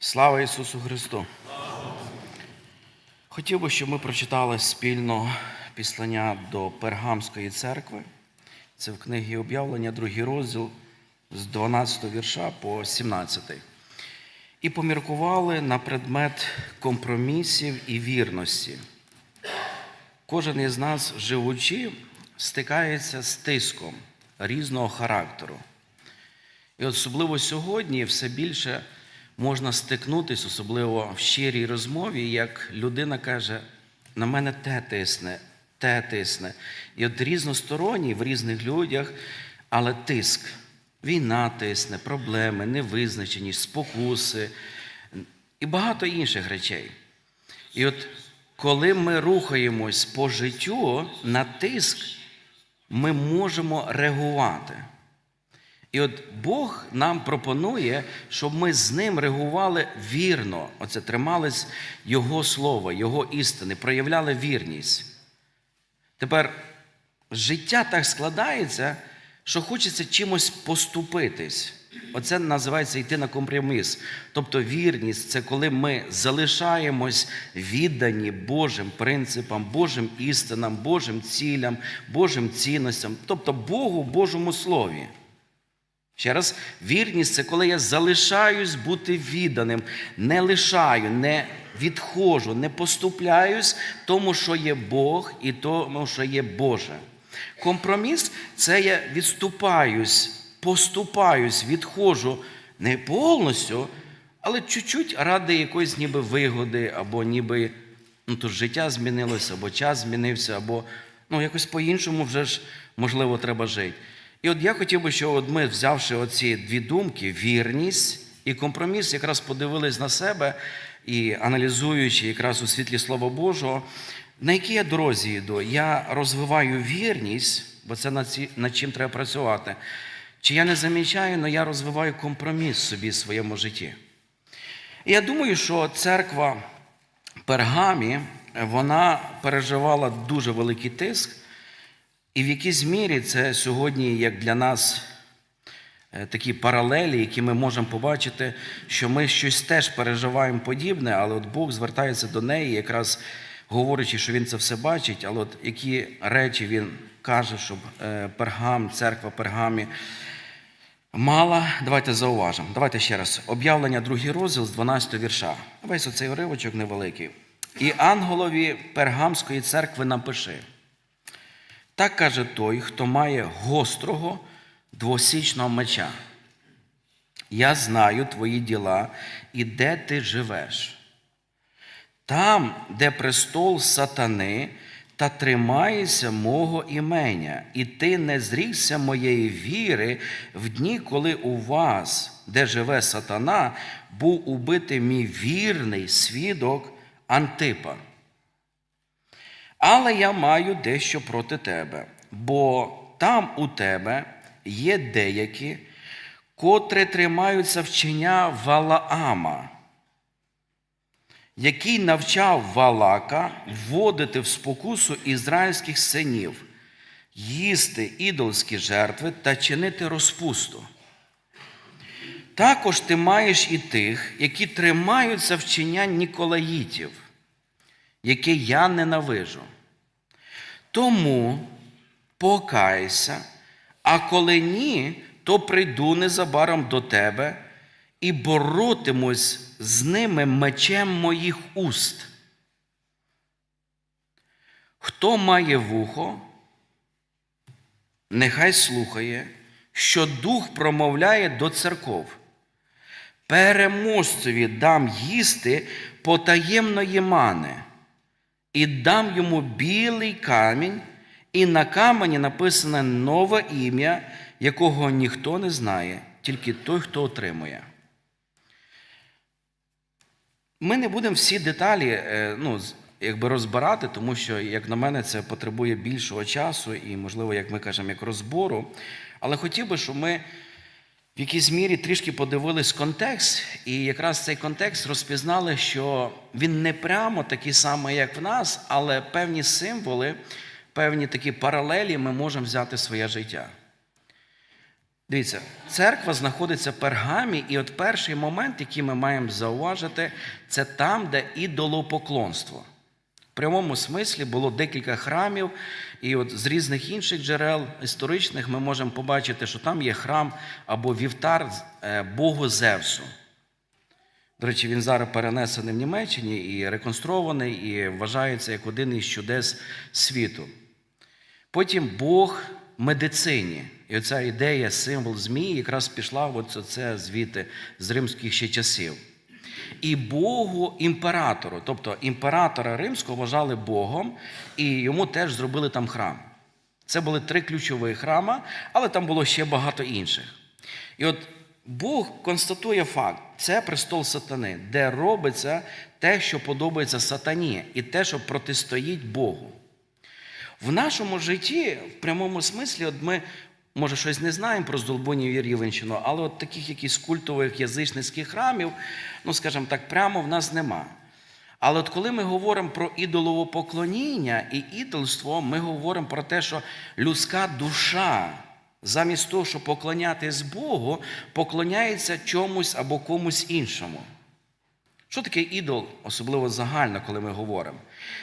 Слава Ісусу Христу! Хотів би, щоб ми прочитали спільно післання до Пергамської церкви. Це в книгі об'явлення, другий розділ з 12 вірша по 17. І поміркували на предмет компромісів і вірності. Кожен із нас, живучи, стикається з тиском різного характеру. І особливо сьогодні все більше можна стикнутися, особливо в щирій розмові, як людина каже, на мене те тисне, те тисне. І от різносторонній в різних людях, але тиск. Війна тисне, проблеми, невизначеність, спокуси і багато інших речей. І от коли ми рухаємось по життю на тиск, ми можемо реагувати. І от Бог нам пропонує, щоб ми з ним реагували вірно, оце тримались Його слова, Його істини, проявляли вірність. Тепер життя так складається, що хочеться чимось поступитись. Оце називається йти на компроміс. Тобто вірність це коли ми залишаємось віддані Божим принципам, Божим істинам, Божим цілям, Божим цінностям, тобто Богу, Божому Слові. Ще раз, вірність це коли я залишаюсь бути відданим, не лишаю, не відходжу, не поступляюсь тому, що є Бог, і тому, що є Боже. Компроміс це я відступаюсь, поступаюсь, відходжу не повністю, але чуть-чуть ради якоїсь ніби вигоди, або ніби ну, то життя змінилося, або час змінився, або ну, якось по-іншому вже ж можливо треба жити. І от я хотів би, щоб ми, взявши оці дві думки, вірність і компроміс, якраз подивились на себе і аналізуючи якраз у світлі Слова Божого, на якій я дорозі йду. Я розвиваю вірність, бо це над чим треба працювати. Чи я не замічаю, але я розвиваю компроміс собі в своєму житті. І я думаю, що церква Пергамі, вона переживала дуже великий тиск. І в якійсь мірі це сьогодні, як для нас, е, такі паралелі, які ми можемо побачити, що ми щось теж переживаємо подібне, але от Бог звертається до неї, якраз говорячи, що Він це все бачить, але от які речі Він каже, щоб е, Пергам, церква Пергамі мала. Давайте зауважимо. Давайте ще раз. Об'явлення, другий розділ з 12 вірша. Весь оцей уривочок невеликий. І ангелові Пергамської церкви напиши. Так каже той, хто має гострого двосічного меча. Я знаю твої діла і де ти живеш. Там, де престол сатани, та тримаєшся мого імення, і ти не зрікся моєї віри в дні, коли у вас, де живе сатана, був убитий мій вірний свідок Антипа. Але я маю дещо проти тебе, бо там у тебе є деякі, котрі тримаються вчення Валаама, який навчав Валака вводити в спокусу ізраїльських синів, їсти ідолські жертви та чинити розпусту. Також ти маєш і тих, які тримаються вчення Ніколаїтів яке я ненавижу. Тому покайся, а коли ні, то прийду незабаром до тебе і боротимусь з ними мечем моїх уст. Хто має вухо, нехай слухає, що дух промовляє до церков. Переможцеві дам їсти потаємної мани і дам йому білий камінь, і на камені написане нове ім'я, якого ніхто не знає, тільки той, хто отримує. Ми не будемо всі деталі е, ну, якби розбирати, тому що, як на мене, це потребує більшого часу і, можливо, як ми кажемо, як розбору. Але хотів би, щоб ми в якійсь мірі трішки подивились контекст, і якраз цей контекст розпізнали, що він не прямо такий самий, як в нас, але певні символи, певні такі паралелі ми можемо взяти в своє життя. Дивіться, церква знаходиться в пергамі, і от перший момент, який ми маємо зауважити, це там, де ідолопоклонство. Прямому смислі було декілька храмів, і от з різних інших джерел історичних ми можемо побачити, що там є храм або вівтар е, Богу Зевсу. До речі, він зараз перенесений в Німеччині і реконструований, і вважається як один із чудес світу. Потім Бог медицині. І оця ідея, символ змії, якраз пішла от це звідти з римських ще часів. І Богу імператору, тобто імператора римського вважали Богом, і йому теж зробили там храм. Це були три ключові храма, але там було ще багато інших. І от Бог констатує факт: це престол сатани, де робиться те, що подобається сатані, і те, що протистоїть Богу. В нашому житті, в прямому смислі, от ми, може, щось не знаємо про Здолбунів і Рівенщину, але от таких якісь культових язичницьких храмів, ну, скажімо так, прямо в нас нема. Але от коли ми говоримо про ідоловопоклоніння і ідолство, ми говоримо про те, що людська душа, замість того, щоб поклонятись Богу, поклоняється чомусь або комусь іншому. Що таке ідол, особливо загально, коли ми говоримо?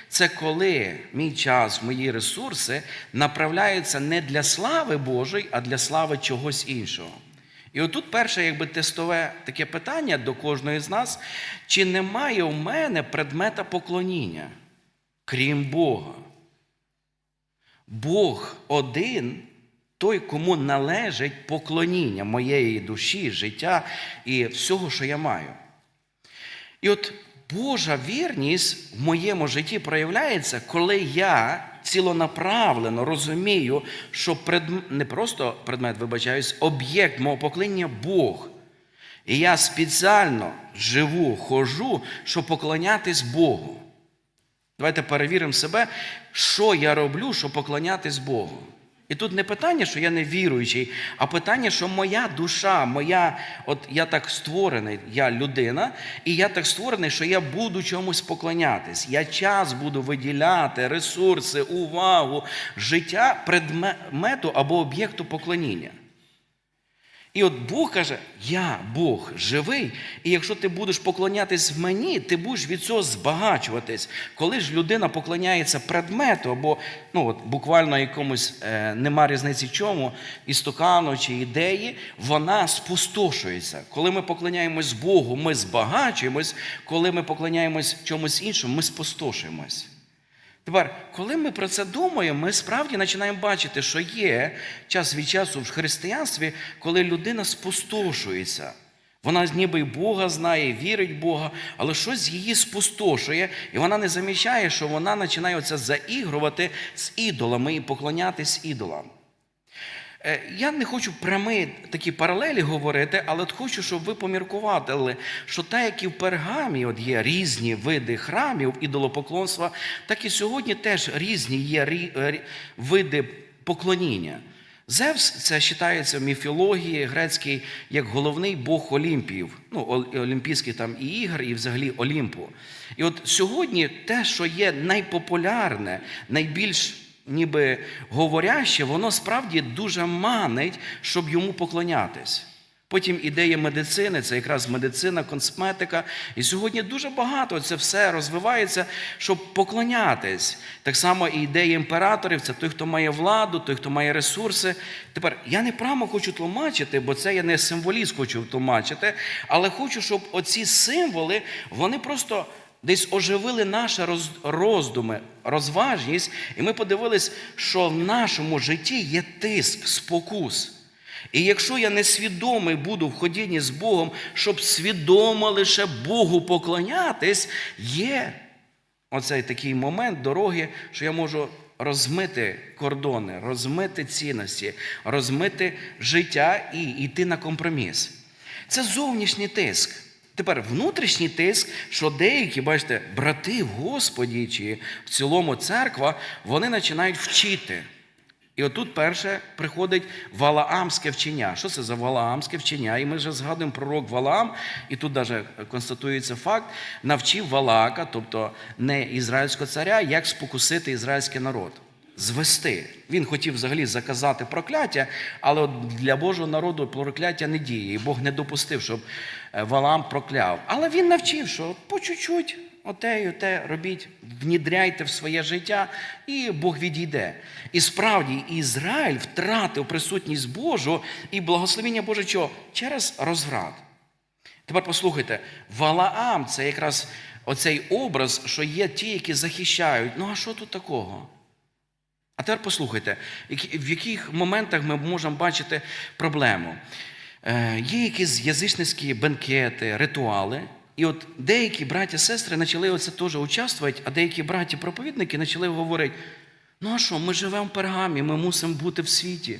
Це коли мій час, мої ресурси направляються не для слави Божої, а для слави чогось іншого. І отут перше, якби тестове таке питання до кожної з нас: чи немає у мене предмета поклоніння, крім Бога? Бог один, той, кому належить поклоніння моєї душі, життя і всього, що я маю. І от Божа вірність в моєму житті проявляється, коли я цілонаправлено розумію, що предмет, не просто предмет, вибачаюсь, об'єкт мого поклоніння Бог. І я спеціально живу, хожу, щоб поклонятись Богу. Давайте перевіримо себе, що я роблю, щоб поклонятись Богу. І тут не питання, що я не віруючий, а питання, що моя душа, моя, от я так створений, я людина, і я так створений, що я буду чомусь поклонятись. Я час буду виділяти, ресурси, увагу, життя предмету або об'єкту поклоніння. І от Бог каже: Я Бог живий, і якщо ти будеш поклонятись мені, ти будеш від цього збагачуватись. Коли ж людина поклоняється предмету, або ну, от, буквально якомусь е, нема різниці чому, істокану чи ідеї, вона спустошується. Коли ми поклоняємось Богу, ми збагачуємось, коли ми поклоняємось чомусь іншому, ми спустошуємось. Тепер, коли ми про це думаємо, ми справді починаємо бачити, що є час від часу в християнстві, коли людина спустошується. Вона ніби Бога знає, вірить в Бога, але щось її спустошує, і вона не замічає, що вона починає оце заігрувати з ідолами і поклонятись ідолам. Е, Я не хочу прямі такі паралелі говорити, але от хочу, щоб ви поміркували, що так, як і в пергамі от є різні види храмів ідолопоклонства, так і сьогодні теж різні є рі- види поклоніння. Зевс це вважається в міфології грецький як головний бог Олімпіїв, ну, олімпійських там і ігор, і взагалі Олімпу. І от сьогодні те, що є найпопулярне, найбільш ніби говоряще, воно справді дуже манить, щоб йому поклонятись. Потім ідея медицини, це якраз медицина, косметика. І сьогодні дуже багато це все розвивається, щоб поклонятись. Так само і ідея імператорів це той, хто має владу, той, хто має ресурси. Тепер я не прямо хочу тлумачити, бо це я не символіст хочу тлумачити, але хочу, щоб оці символи вони просто десь оживили наші роздуми, розважність, і ми подивились, що в нашому житті є тиск, спокус. І якщо я несвідомий буду в ходінні з Богом, щоб свідомо лише Богу поклонятись, є оцей такий момент дороги, що я можу розмити кордони, розмити цінності, розмити життя і йти на компроміс. Це зовнішній тиск. Тепер внутрішній тиск, що деякі, бачите, брати Господі чи в цілому церква, вони починають вчити. І отут перше приходить Валаамське вчення. Що це за Валаамське вчення? І ми вже згадуємо пророк Валаам, і тут навіть констатується факт, навчив Валаака, тобто не ізраїльського царя, як спокусити ізраїльський народ. Звести. Він хотів взагалі заказати прокляття, але для Божого народу прокляття не діє. І Бог не допустив, щоб е, Валаам прокляв. Але він навчив, що по чуть-чуть оте і оте робіть, внідряйте в своє життя, і Бог відійде. І справді Ізраїль втратив присутність Божу і благословення Боже чого? через розврат. Тепер послухайте, Валаам це якраз оцей образ, що є ті, які захищають. Ну а що тут такого? А тепер послухайте, в яких моментах ми можемо бачити проблему. Е, Є якісь язичницькі бенкети, ритуали, і от деякі браті сестри почали оце теж участвувати, а деякі браті проповідники почали говорити: ну а що, ми живемо в пергамі, ми мусимо бути в світі.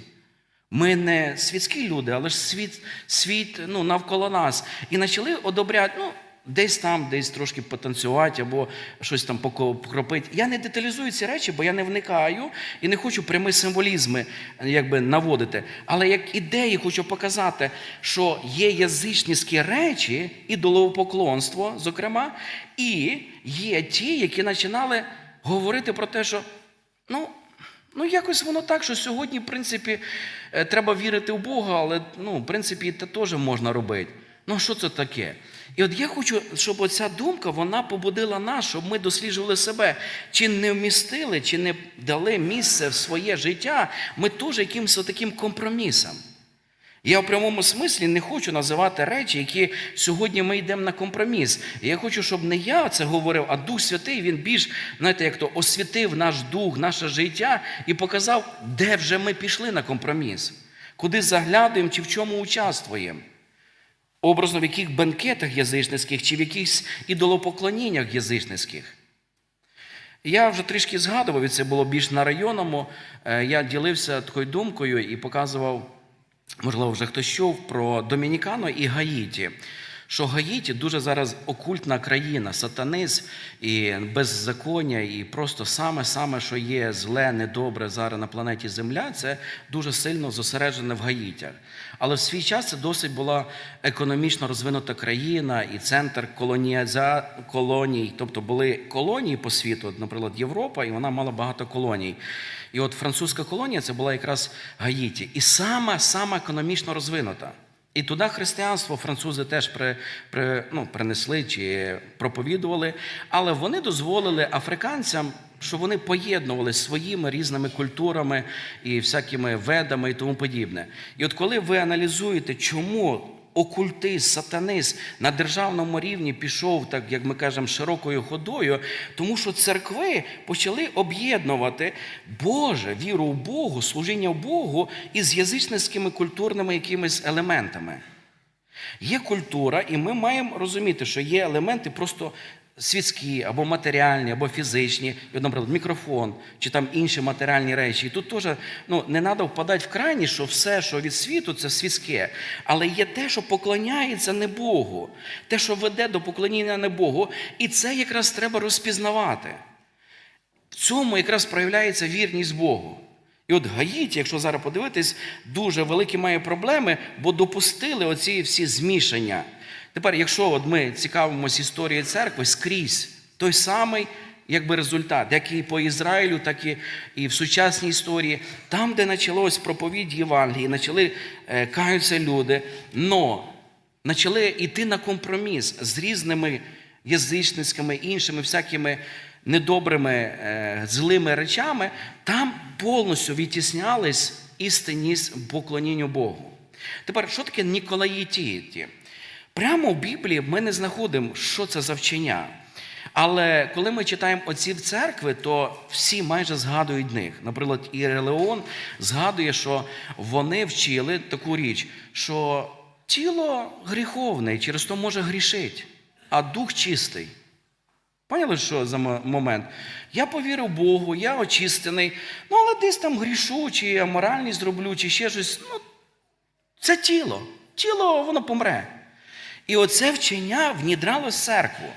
Ми не світські люди, але ж світ, світ ну, навколо нас. І почали одобряти, ну, десь там, десь трошки потанцювати або щось там покропити. Я не деталізую ці речі, бо я не вникаю і не хочу прямі символізми якби, наводити. Але як ідеї хочу показати, що є язичницькі речі, ідолопоклонство, зокрема, і є ті, які починали говорити про те, що ну. Ну, якось воно так, що сьогодні, в принципі, е, треба вірити в Бога, але ну, в принципі, це теж можна робити. Ну, що це таке? І от я хочу, щоб оця думка вона побудила нас, щоб ми досліджували себе, чи не вмістили, чи не дали місце в своє життя, ми теж якимось таким компромісом. Я в прямому смислі не хочу називати речі, які сьогодні ми йдемо на компроміс. І я хочу, щоб не я це говорив, а Дух Святий він більш, знаєте, як то освітив наш дух, наше життя і показав, де вже ми пішли на компроміс, куди заглядуємо чи в чому участвуємо. Образно в яких бенкетах язичницьких чи в якихось ідолопоклоніннях язичницьких. Я вже трішки згадував, і це було більш на районному. Е, Я ділився такою думкою і показував, можливо, вже хтось чув про Домінікано і Гаїті. Що Гаїті дуже зараз окультна країна, сатаниз і беззаконня, і просто саме-саме, що є зле, недобре зараз на планеті Земля, це дуже сильно зосереджене в Гаїтях. Але в свій час це досить була економічно розвинута країна і центр колоній, тобто були колонії по світу, наприклад, Європа, і вона мала багато колоній. І от французька колонія це була якраз Гаїті. І сама, сама економічно розвинута. І туди християнство французи теж при, при, ну, принесли чи проповідували, але вони дозволили африканцям, що вони поєднували своїми різними культурами і всякими ведами і тому подібне. І от коли ви аналізуєте, чому окультист, сатанизм на державному рівні пішов, так як ми кажемо, широкою ходою, тому що церкви почали об'єднувати Боже, віру в Богу, служіння в Богу із язичницькими культурними якимись елементами. Є культура, і ми маємо розуміти, що є елементи просто світські, або матеріальні, або фізичні, наприклад, мікрофон чи там інші матеріальні речі. І тут теж ну, не треба впадати в крайність, що все, що від світу, це світське. Але є те, що поклоняється не Богу, те, що веде до поклоніння не Богу, і це якраз треба розпізнавати. В цьому якраз проявляється вірність Богу. І от Гаїті, якщо зараз подивитись, дуже великі має проблеми, бо допустили оці всі змішання. Тепер, якщо от ми цікавимося історією церкви, скрізь той самий якби результат, як і по Ізраїлю, так і, і в сучасній історії, там, де почалось проповідь Євангелії, почали е, каються люди, но почали йти на компроміс з різними язичницькими, іншими всякими недобрими, е, злими речами, там повністю відтіснялись істинність поклонінню Богу. Тепер, що таке Ніколаїтіті? Прямо в Біблії ми не знаходимо, що це за вчення. Але коли ми читаємо отців церкви, то всі майже згадують них. Наприклад, Ірелеон згадує, що вони вчили таку річ, що тіло гріховне через то може грішити, а дух чистий. Поняли, що за момент? Я повірив Богу, я очистений, ну але десь там грішу, чи аморальність зроблю, чи ще щось. Ну, це тіло. Тіло воно помре. І оце вчення внідрало церкву.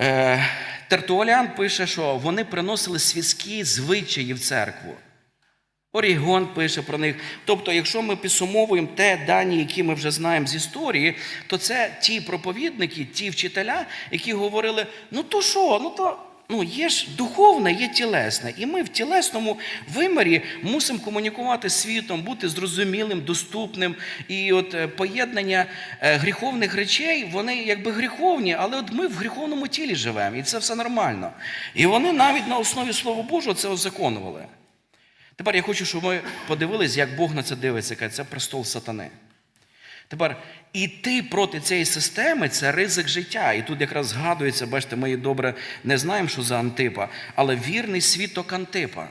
Е, Тертуалян пише, що вони приносили світські звичаї в церкву. Орігон пише про них. Тобто, якщо ми підсумовуємо те дані, які ми вже знаємо з історії, то це ті проповідники, ті вчителя, які говорили: ну то що, ну то ну, є ж духовне, є тілесне. І ми в тілесному вимірі мусимо комунікувати світом, бути зрозумілим, доступним. І от е, поєднання е, гріховних речей, вони якби гріховні, але от ми в гріховному тілі живемо, і це все нормально. І вони навіть на основі Слова Божого це озаконували. Тепер я хочу, щоб ми подивились, як Бог на це дивиться, каже, це престол сатани. Тепер іти проти цієї системи це ризик життя. І тут якраз згадується, бачите, ми добре не знаємо, що за Антипа, але вірний світок Антипа.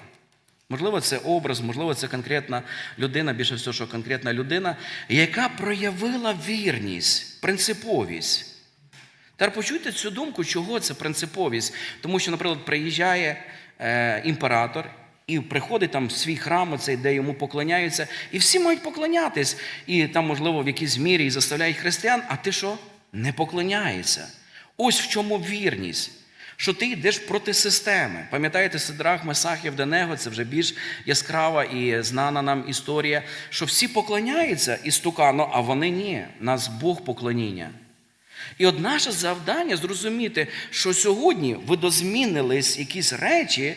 Можливо, це образ, можливо, це конкретна людина, більше всього, що конкретна людина, яка проявила вірність, принциповість. Тепер почуйте цю думку, чого це принциповість. Тому що, наприклад, приїжджає е, імператор і приходить там в свій храм, оцей, де йому поклоняються, і всі мають поклонятись. І там, можливо, в якійсь мірі і заставляють християн, а ти що? Не поклоняєшся. Ось в чому вірність. Що ти йдеш проти системи. Пам'ятаєте, Сидрах, Месах, Євденего, це вже більш яскрава і знана нам історія, що всі поклоняються істукану, а вони ні. Нас Бог поклоніння. І от наше завдання зрозуміти, що сьогодні видозмінились якісь речі,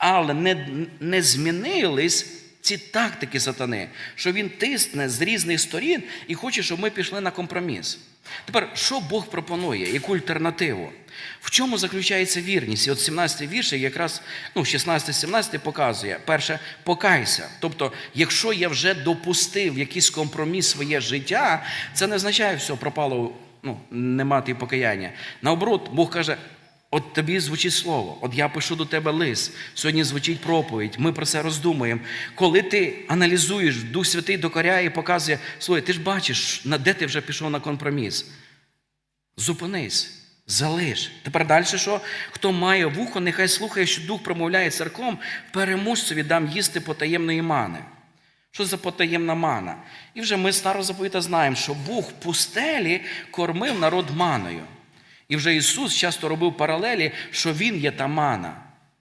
але не, не змінились ці тактики сатани, що він тисне з різних сторін і хоче, щоб ми пішли на компроміс. Тепер, що Бог пропонує, яку альтернативу? В чому заключається вірність? І от 17 вірш якраз ну, 16-17 показує: перше, покайся. Тобто, якщо я вже допустив якийсь компроміс своє життя, це не означає, що все пропало ну, не мати покаяння. Наоборот, Бог каже: от тобі звучить слово, от я пишу до тебе лист, сьогодні звучить проповідь, ми про це роздумуємо. Коли ти аналізуєш, Дух Святий докоряє і показує, слухай, ти ж бачиш, на де ти вже пішов на компроміс. Зупинись. Залиш. Тепер далі що? Хто має вухо, нехай слухає, що Дух промовляє церком, переможцеві дам їсти потаємної мани. Що за потаємна мана? І вже ми старо заповіта знаємо, що Бог в пустелі кормив народ маною. І вже Ісус часто робив паралелі, що Він є та мана.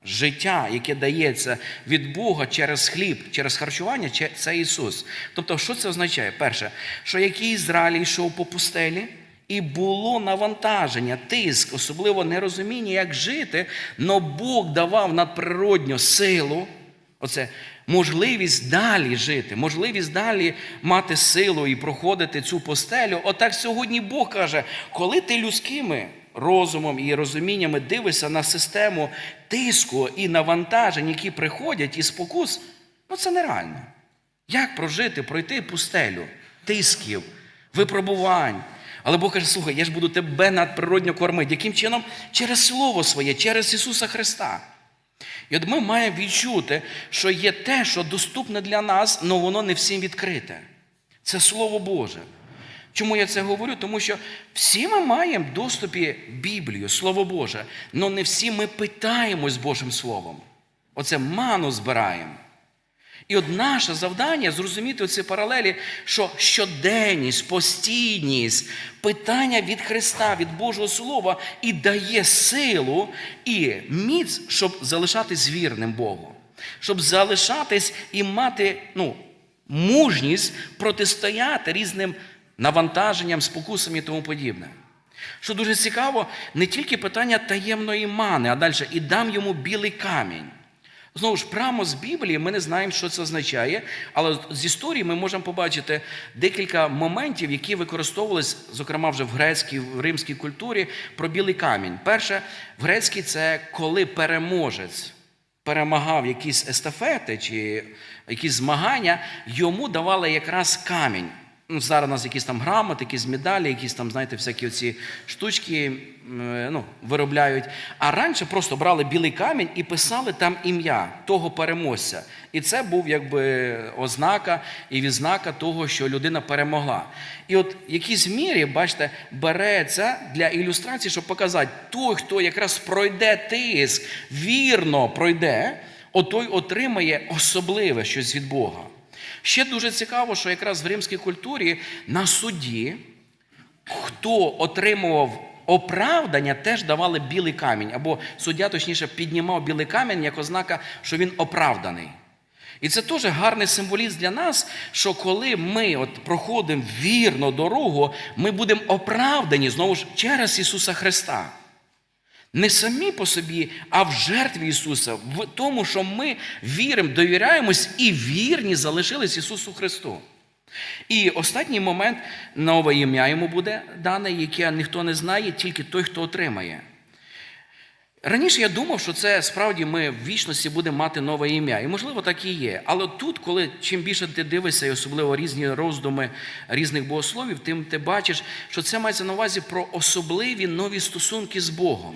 Життя, яке дається від Бога через хліб, через харчування, це Ісус. Тобто, що це означає? Перше, що як Ізраїль йшов по пустелі, і було навантаження, тиск, особливо нерозуміння, як жити, но Бог давав надприродню силу. Оце можливість далі жити, можливість далі мати силу і проходити цю постелю. Отак сьогодні Бог каже, коли ти людськими розумом і розуміннями дивишся на систему тиску і навантажень, які приходять і спокус, ну це нереально. Як прожити, пройти пустелю, тисків, випробувань? Але Бог каже, слухай, я ж буду тебе надприродньо кормити. Яким чином? Через Слово своє, через Ісуса Христа. І от ми маємо відчути, що є те, що доступне для нас, але воно не всім відкрите. Це Слово Боже. Чому я це говорю? Тому що всі ми маємо в доступі Біблію, Слово Боже, але не всі ми питаємось Божим Словом. Оце ману збираємо. І от наше завдання зрозуміти оці паралелі, що щоденність, постійність, питання від Христа, від Божого Слова і дає силу і міць, щоб залишатись вірним Богу, щоб залишатись і мати ну, мужність протистояти різним навантаженням, спокусам і тому подібне. Що дуже цікаво, не тільки питання таємної мани, а далі і дам йому білий камінь. Знову ж, прямо з Біблії ми не знаємо, що це означає, але з історії ми можемо побачити декілька моментів, які використовувалися, зокрема, вже в грецькій, в римській культурі про білий камінь. Перше, в грецькій це коли переможець перемагав якісь естафети чи якісь змагання, йому давали якраз камінь. Ну, Зараз у нас якісь там грамоти, якісь медалі, якісь там, знаєте, всякі оці штучки ну, виробляють. А раніше просто брали білий камінь і писали там ім'я того переможця. І це був якби ознака і відзнака того, що людина перемогла. І от в якійсь мірі, бачите, береться для ілюстрації, щоб показати, той, хто якраз пройде тиск, вірно пройде, отой отримає особливе щось від Бога. Ще дуже цікаво, що якраз в римській культурі на суді, хто отримував оправдання, теж давали білий камінь, або суддя, точніше, піднімав білий камінь як ознака, що він оправданий. І це теж гарний символізм для нас, що коли ми от проходимо вірно дорогу, ми будемо оправдані знову ж через Ісуса Христа. Не самі по собі, а в жертві Ісуса, в тому, що ми віримо, довіряємось і вірні залишились Ісусу Христу. І останній момент нове ім'я йому буде дане, яке ніхто не знає, тільки той, хто отримає. Раніше я думав, що це справді ми в вічності будемо мати нове ім'я. І можливо так і є. Але тут, коли чим більше ти дивишся, і особливо різні роздуми різних богословів, тим ти бачиш, що це мається на увазі про особливі нові стосунки з Богом.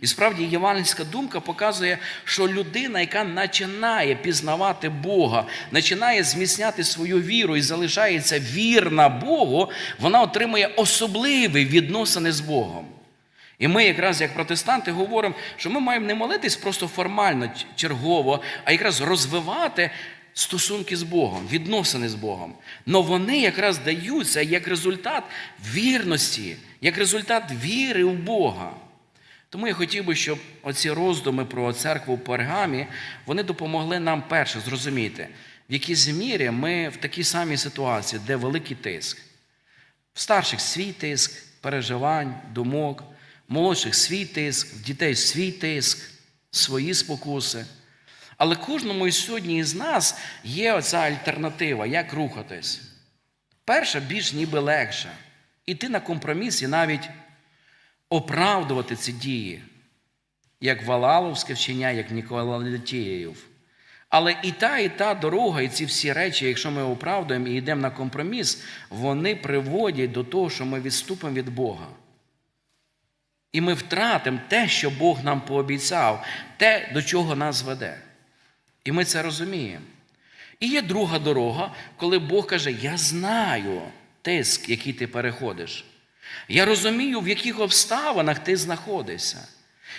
І справді євангельська думка показує, що людина, яка починає пізнавати Бога, починає зміцняти свою віру і залишається вірна Богу, вона отримує особливі відносини з Богом. І ми, якраз як протестанти, говоримо, що ми маємо не молитись просто формально, чергово, а якраз розвивати стосунки з Богом, відносини з Богом. Но вони якраз даються як результат вірності, як результат віри в Бога. Тому я хотів би, щоб оці роздуми про церкву в Пергамі, вони допомогли нам перше зрозуміти, в якій мірі ми в такій самій ситуації, де великий тиск. В старших свій тиск, переживань, думок, в молодших свій тиск, в дітей свій тиск, свої спокуси. Але кожному із сьогодні із нас є оця альтернатива, як рухатись. Перша більш ніби легша. Іти на компроміс і навіть оправдувати ці дії, як Валаловське вчення, як Ніколатієв. Але і та, і та дорога, і ці всі речі, якщо ми оправдуємо і йдемо на компроміс, вони приводять до того, що ми відступимо від Бога. І ми втратимо те, що Бог нам пообіцяв, те, до чого нас веде. І ми це розуміємо. І є друга дорога, коли Бог каже: Я знаю тиск, який ти переходиш. Я розумію, в яких обставинах ти знаходишся.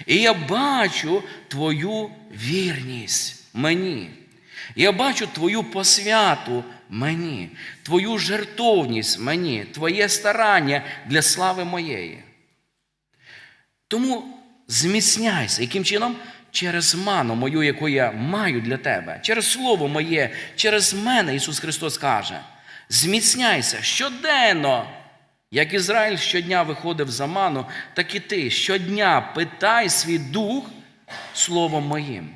І я бачу твою вірність мені. Я бачу твою посвяту мені, твою жертовність мені, твоє старання для слави моєї. Тому зміцняйся, яким чином? Через ману мою, яку я маю для тебе, через Слово моє, через мене Ісус Христос каже: зміцняйся щоденно. Як Ізраїль щодня виходив за ману, так і ти щодня питай свій дух Словом моїм.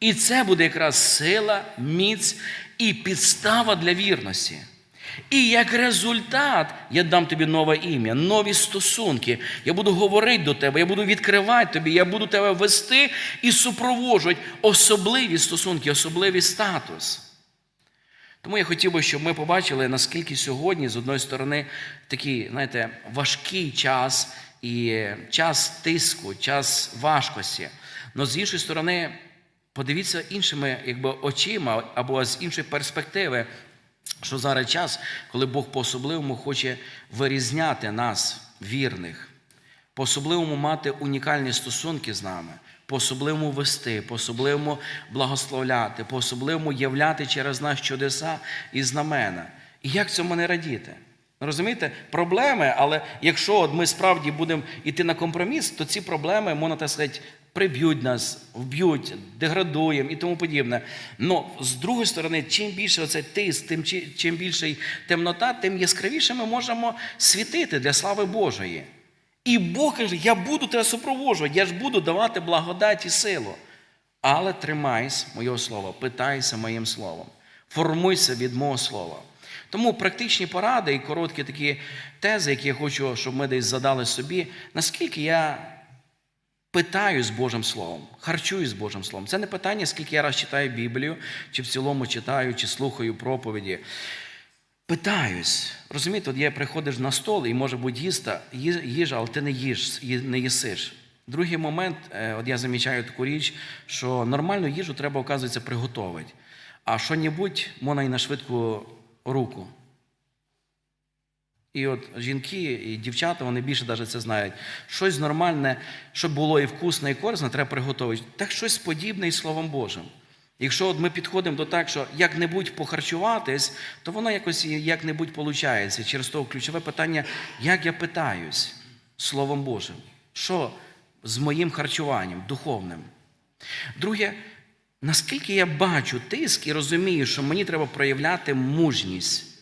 І це буде якраз сила, міць і підстава для вірності. І як результат я дам тобі нове ім'я, нові стосунки. Я буду говорити до тебе, я буду відкривати тобі, я буду тебе вести і супроводжувати особливі стосунки, особливий статус. Тому я хотів би, щоб ми побачили, наскільки сьогодні, з одної сторони, такий, знаєте, важкий час і час тиску, час важкості. Але з іншої сторони, подивіться іншими якби, очима або з іншої перспективи, що зараз час, коли Бог по-особливому хоче вирізняти нас, вірних, по-особливому мати унікальні стосунки з нами, по-особливому вести, по-особливому благословляти, по-особливому являти через нас чудеса і знамена. І як цьому не радіти? Розумієте, проблеми, але якщо от ми справді будемо йти на компроміс, то ці проблеми, можна так сказати, приб'ють нас, вб'ють, деградуємо і тому подібне. Но з другої сторони, чим більше оцей тиск, тим чим більше темнота, тим яскравіше ми можемо світити для слави Божої. І Бог каже, я буду тебе супроводжувати, я ж буду давати благодать і силу. Але тримайся моєго слова, питайся моїм словом, формуйся від мого слова. Тому практичні поради і короткі такі тези, які я хочу, щоб ми десь задали собі, наскільки я питаю з Божим Словом, харчуюсь з Божим Словом. Це не питання, скільки я раз читаю Біблію, чи в цілому читаю, чи слухаю проповіді. Питаюсь, розумієте, от я приходиш на стол і може бути їста, їжа, але ти не їш, ї- не їсиш. Другий момент, е, от я замічаю таку річ, що нормальну їжу треба, оказується, приготувати. А що-небудь можна і на швидку руку. І от жінки і дівчата, вони більше навіть це знають. Щось нормальне, щоб було і вкусне, і корисне, треба приготувати. Так щось подібне і Словом Божим. Якщо от ми підходимо до так, що як-небудь похарчуватись, то воно якось як-небудь виходить. Через того ключове питання, як я питаюсь Словом Божим? Що з моїм харчуванням духовним? Друге, наскільки я бачу тиск і розумію, що мені треба проявляти мужність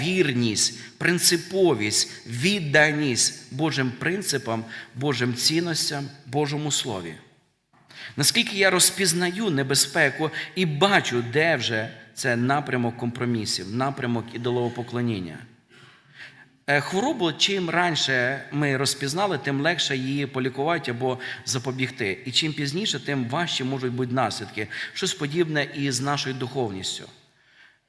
вірність, принциповість, відданість Божим принципам, Божим цінностям, Божому Слові. Наскільки я розпізнаю небезпеку і бачу, де вже це напрямок компромісів, напрямок ідоловопоклоніння. Е, Хворобу, чим раніше ми розпізнали, тим легше її полікувати або запобігти. І чим пізніше, тим важче можуть бути наслідки. Щось подібне і з нашою духовністю.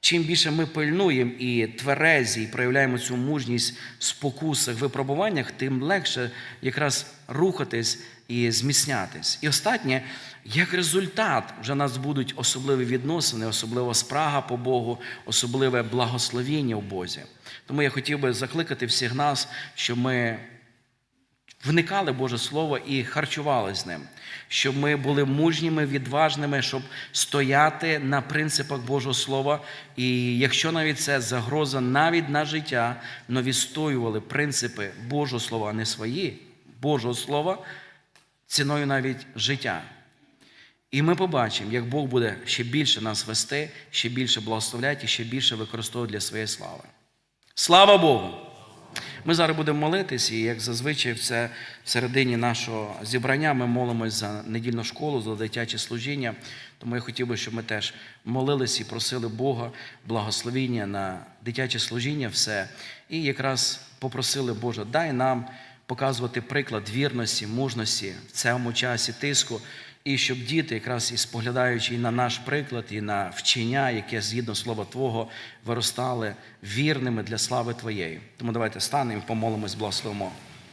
Чим більше ми пильнуємо і тверезі, і проявляємо цю мужність в спокусах, випробуваннях, тим легше якраз рухатись і зміцнятись. І останнє, як результат, вже нас будуть особливі відносини, особлива спрага по Богу, особливе благословіння в Бозі. Тому я хотів би закликати всіх нас, щоб ми вникали в Боже Слово і харчували з ним, щоб ми були мужніми, відважними, щоб стояти на принципах Божого Слова. І якщо навіть це загроза навіть на життя, но відстоювали принципи Божого Слова, а не свої Божого Слова, ціною навіть життя. І ми побачимо, як Бог буде ще більше нас вести, ще більше благословляти і ще більше використовувати для своєї слави. Слава Богу! Ми зараз будемо молитись, і як зазвичай, це в середині нашого зібрання ми молимось за недільну школу, за дитяче служіння. Тому я хотів би, щоб ми теж молились і просили Бога благословіння на дитяче служіння, все. І якраз попросили Боже, дай нам показувати приклад вірності, мужності в цьому часі тиску. І щоб діти, якраз і споглядаючи і на наш приклад, і на вчення, яке згідно слова Твого виростали вірними для слави Твоєї. Тому давайте станемо помолимось, благословимо.